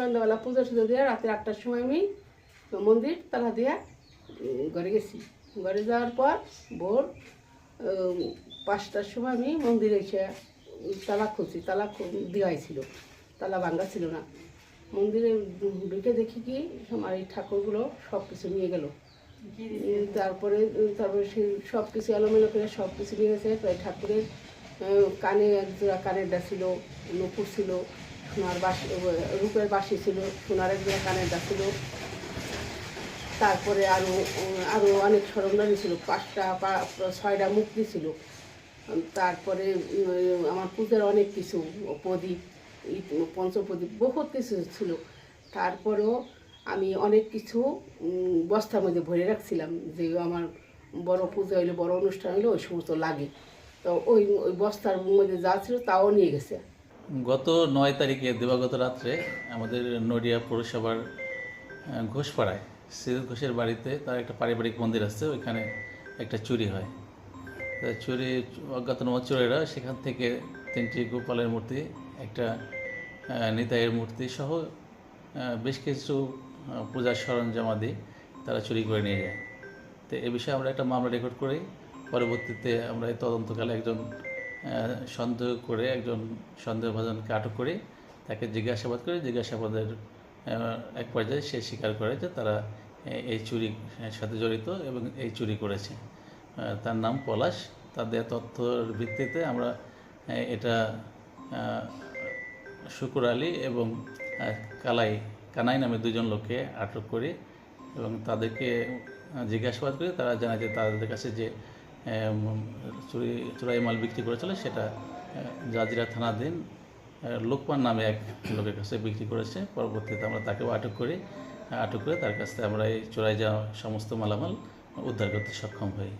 সন্ধ্যাবেলা পুজো টুজো দিয়ে রাতে আটটার সময় আমি মন্দির তালা দিয়ে ঘরে গেছি। ঘরে যাওয়ার পর ভোর পাঁচটার সময় আমি মন্দিরে এসে তালা খুলছি। তালা দেওয়াই ছিল। তালা ভাঙ্গা ছিল না। মন্দিরে ঢুকে দেখি কি আমার এই ঠাকুরগুলো সব কিছু নিয়ে গেল। তারপরে তারপরে সেই সব কিছু এলোমেলো করে সব কিছু নিয়ে গেছে। তাই ঠাকুরের কানে এক জোড়া কানেরটা ছিল নুপুর ছিল সোনার বাসি রূপের বাসি ছিল, সোনার এক জোড়া কানেরটা ছিল। তারপরে আরও আরও অনেক সরঞ্জাম ছিল, পাঁচটা ছয়টা মুক্তি ছিল। তারপরে আমার পূজার অনেক কিছু, প্রদীপ পঞ্চপ্রদীপ, বহুত কিছু ছিল। তারপরেও আমি অনেক কিছু বস্তার মধ্যে ভরে রাখছিলাম, যে আমার বড় পূজা হইলে, বড় অনুষ্ঠান হইলে, ওই সমস্ত লাগে। তো ওই ওই বস্তার মধ্যে যা ছিল তাও নিয়ে গেছে। গত নয় তারিখে, দিবাগত রাত্রে আমাদের নডিয়া পৌরসভার ঘোষপাড়ায় সিরিজ ঘোষের বাড়িতে তার একটা পারিবারিক মন্দির আছে, ওইখানে একটা চুরি হয়। চুরি অজ্ঞাতনামা চোরেরা সেখান থেকে তিনটি গোপালের মূর্তি, একটা নিতাইয়ের মূর্তি সহ বেশ কিছু পূজার সরঞ্জামাদি তারা চুরি করে নিয়ে যায়। তো এ বিষয়ে আমরা একটা মামলা রেকর্ড করি। পরবর্তীতে আমরা এই তদন্তকালে একজন সন্দেহ করে একজন সন্দেহভাজনকে আটক করি তাকে জিজ্ঞাসাবাদ করে। জিজ্ঞাসাবাদের এক পর্যায়ে সে স্বীকার করে যে তারা এই চুরির সাথে জড়িত এবং এই চুরি করেছে। তার নাম পলাশ। তাদের তথ্যর ভিত্তিতে আমরা এটা শুকুর আলী এবং কালাই, কানাই নামে দুজন লোককে আটক করি এবং তাদেরকে জিজ্ঞাসাবাদ করে। তারা জানায় যে তাদের কাছে যে চুরি, চুরাই মাল বিক্রি করেছিল, সেটা জাজিরা থানাধীন লোকমান নামে এক লোকের কাছে বিক্রি করেছে পরবর্তীতে আমরা তাকেও আটক করি, আটক করে তার কাছ থেকে আমরা এই চোরাই যাওয়া সমস্ত মালামাল উদ্ধার করতে সক্ষম হই.